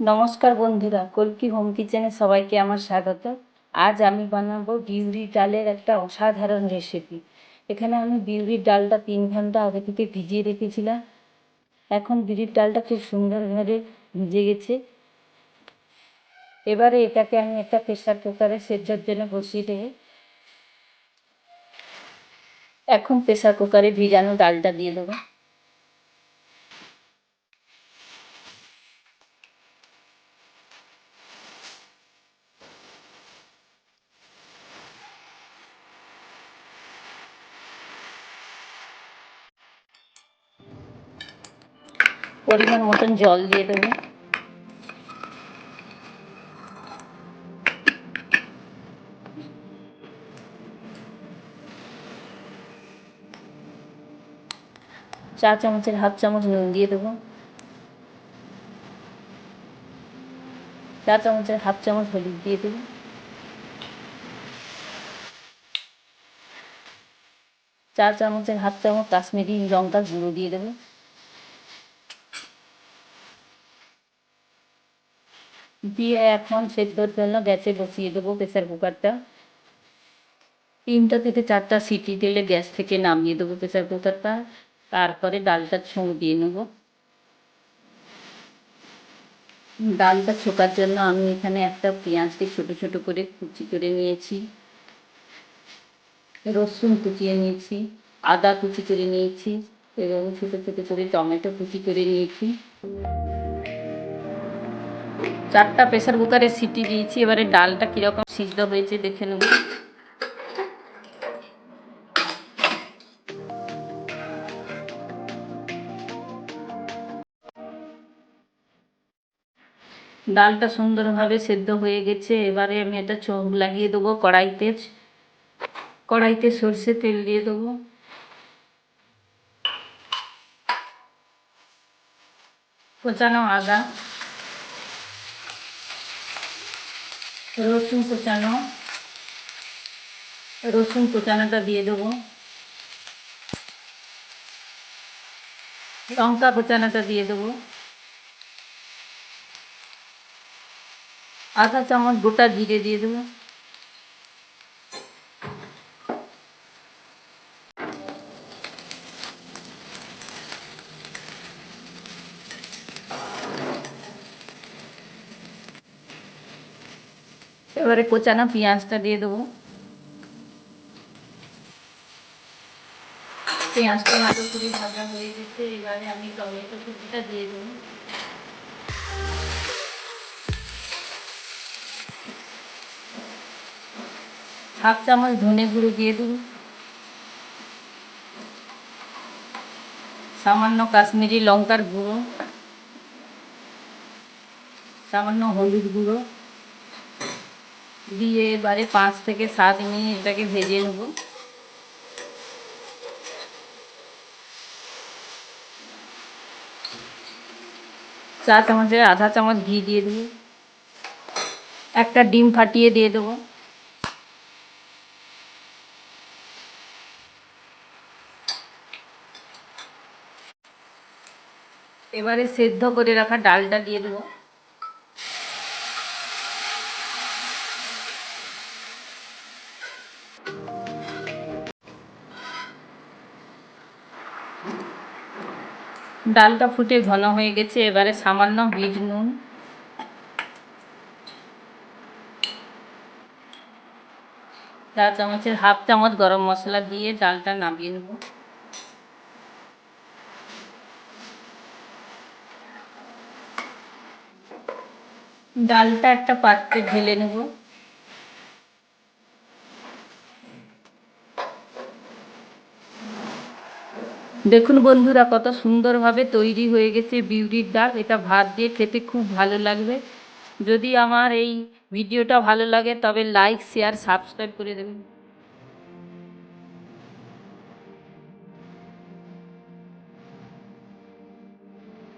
নমস্কার বন্ধুরা, কল্কি হোম কিচেনে সবাইকে আমার স্বাগত। আজ আমি বানাবো বিউলির ডালের একটা অসাধারণ রেসিপি এখানে আমি বিউরির ডালটা তিন ঘণ্টা আগে থেকে ভিজিয়ে রেখেছিলাম। এখন বিউরির ডালটা খুব সুন্দরভাবে ভিজে গেছে। এবারে এটাকে আমি একটা প্রেশার কুকারে সেদ্ধর জন্য বসিয়ে দেবো। এখন প্রেশার কুকারে ভিজানো ডালটা দিয়ে দেবো। পরিমাণ মতন জল দিয়ে দেবো। চা চামচের হাফ চামচ নুন দিয়ে দেবো। চা চামচের হাফ চামচ হলুদ দিয়ে দেবো। চা চামচের হাফ চামচ কাশ্মীরি লঙ্কার গুঁড়ো দিয়ে দেবো। দিয়ে এখন সেদ্ধর জন্য গ্যাসে বসিয়ে দেবো প্রেসার কুকারটা। তিনটা থেকে চারটা সিটি দিলে গ্যাস থেকে নামিয়ে দেবো প্রেসার কুকারটা। তারপরে ডালটা ছোঁ দিয়ে নেব। ডালটা ছোকার জন্য আমি এখানে একটা পেঁয়াজকে ছোটো ছোটো করে কুচি করে নিয়েছি। রসুন কুচিয়ে নিয়েছি, আদা কুচি করে নিয়েছি এবং ছোটো ছোটো করে টমেটো কুচি করে নিয়েছি। চারটা প্রেসার কুকারে সিটি দিয়েছি, এবারে ডালটা কীরকম সিদ্ধ হয়েছে দেখে নেব। ডালটা সুন্দরভাবে সেদ্ধ হয়ে গেছে, এবারে আমি একটা চোখ লাগিয়ে দেবো কড়াইতে কড়াইতে সর্ষে তেল দিয়ে দেবো। কোচানো আদা। রসুন কোচানো, রসুন কোচানোটা দিয়ে দেবো। লঙ্কা কোচানোটা দিয়ে দেবো। আধা চামচ গোটা জিরে দিয়ে দেবো। এবারে কোচানো পেঁয়াজটা দিয়ে দেবো। পেঁয়াজটা ভালো করে ভাজা হয়ে গেছে, এবারে আমি টমেটো কুচিটা দিয়ে দেবো। হাফ চামচ ধনে গুঁড়ো দিয়ে দেবো। সামান্য কাশ্মীরি লঙ্কার গুঁড়ো, সামান্য হলুদ গুঁড়ো। দিয়ে এবারে পাঁচ থেকে সাত মিনিট এটাকে ভেজে নেব। চা চামচের আধা চামচ ঘি দিয়ে দেবো। একটা ডিম ফাটিয়ে দিয়ে দেবো। এবারে সেদ্ধ করে রাখা ডালটা দিয়ে দেবো। ডালটা ফুটে ঘন হয়ে গেছে, এবারে সামান্য বিট নুন। চা চামচের হাফ চামচ গরম মশলা দিয়ে ডালটা নামিয়ে নেব। ডালটা একটা পাত্রে ঢেলে নেব। দেখুন বন্ধুরা, কত সুন্দরভাবে তৈরি হয়ে গেছে বিউরির ডাল। এটা ভাত দিয়ে খেতে খুব ভালো লাগবে। যদি আমার এই ভিডিওটা ভালো লাগে, তবে লাইক শেয়ার সাবস্ক্রাইব করে দেবেন।